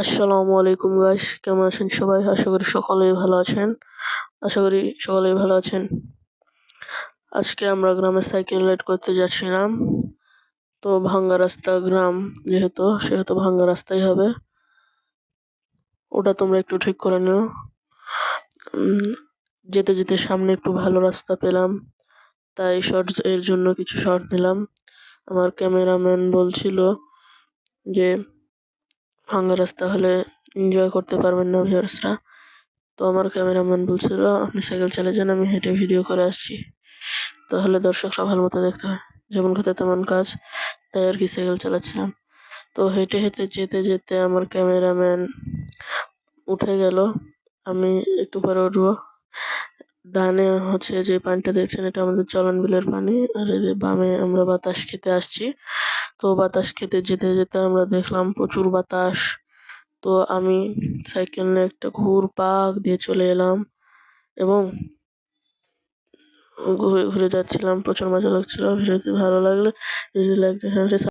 আসসালামু আলাইকুম গাইস কেমন আছেন সবাই? আশা করি সকলেই ভালো আছেন। আশা করি সকলেই ভালো আছেন। আজকে আমরা গ্রামে সাইকেল রাইড করতে যাচ্ছিলাম। তো ভাঙ্গা রাস্তা গ্রাম যেহেতু, সেহেতু ভাঙ্গা রাস্তাই হবে। ওটা তোমরা একটু ঠিক করে নিও। যেতে যেতে সামনে একটু ভালো রাস্তা পেলাম। তাই শর্টস এর জন্য কিছু শর্ট নিলাম। আমার ক্যামেরাম্যান বলছিল যে ভাঙ্গা রাস্তা হলে এনজয় করতে পারবেন না ভিউয়ার্সরা তো আমার ক্যামেরাম্যান বলছিল, আপনি সাইকেল চালিয়ে যান, আমি হেঁটে ভিডিও করে আসছি। তাহলে দর্শকরা ভালো মতো দেখতে হয় যেমন কথা তেমন কাজ, তাই আর কি সাইকেল চালাচ্ছিলাম। তো হেঁটে হেঁটে যেতে যেতে আমার ক্যামেরাম্যান উঠে গেল। আমি একটু পরে উঠবো। ডানে হচ্ছে যে পানিটা দেখছেন, এটা আমাদের চলন বিলের পানি। আর এদের বামে আমরা বাতাস খেতে আসছি। তো বাতাস খেতে যেতে যেতে আমরা দেখলাম প্রচুর বাতাস। তো আমি সাইকেল নিয়ে একটা ঘুর পাক দিয়ে চলে এলাম এবং ঘুরে ঘুরে যাচ্ছিলাম, প্রচুর মজা লাগছিল, ভিডিওটি ভালো লাগলে যদি লাইক